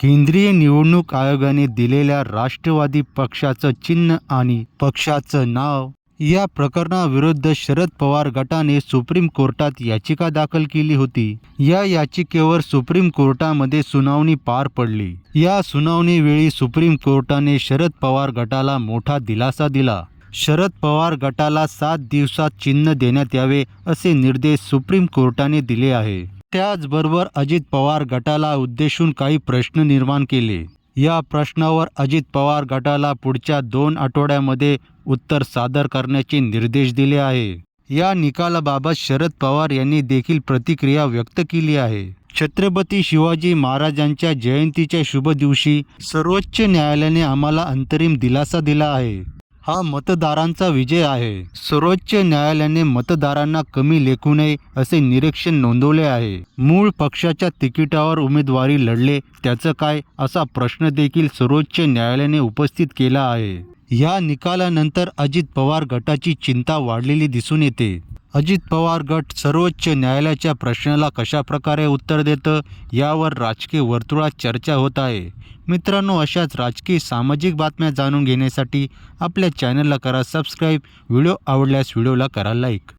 केंद्रीय निवडणूक आयोगाने दिलेल्या राष्ट्रवादी पक्षाचं चिन्ह आणि पक्षाचं नाव या प्रकरणाविरुद्ध शरद पवार गटाने सुप्रीम कोर्टात याचिका दाखल केली होती. या याचिकेवर सुप्रीम कोर्टामध्ये सुनावणी पार पडली. या सुनावणीवेळी सुप्रीम कोर्टाने शरद पवार गटाला मोठा दिलासा दिला. शरद पवार गटाला सात दिवसात चिन्ह देण्यात यावे असे निर्देश सुप्रीम कोर्टाने दिले आहे. त्याचबरोबर अजित पवार गटाला उद्देशून काही प्रश्न निर्माण केले. या प्रश्नावर अजित पवार गटाला पुढच्या दोन आठवड्यामध्ये उत्तर सादर करण्याचे निर्देश दिले आहे. या निकालाबाबत शरद पवार यांनी देखील प्रतिक्रिया व्यक्त केली आहे. छत्रपती शिवाजी महाराजांच्या जयंतीच्या शुभ दिवशी सर्वोच्च न्यायालयाने आम्हाला अंतरिम दिलासा दिला आहे. हा मतदारांचा विजय आहे. सर्वोच्च न्यायालयाने मतदारांना कमी लेखू नये असे निरीक्षण नोंदवले आहे. मूळ पक्षाच्या तिकिटावर उमेदवारी लढले त्याचं काय? असा प्रश्न देखील सर्वोच्च न्यायालयाने उपस्थित केला आहे. या निकालानंतर अजित पवार गटाची चिंता वाढलेली दिसून येते. अजित पवार गट सर्वोच्च न्यायालयाच्या प्रश्नाला कशा प्रकारे उत्तर देतं यावर राजकीय वर्तुळात चर्चा होत आहे. मित्रांनो अशाच राजकीय सामाजिक बातम्या जाणून घेण्यासाठी आपल्या चॅनलला करा सबस्क्राईब व्हिडिओ आवडल्यास व्हिडिओला करा लाईक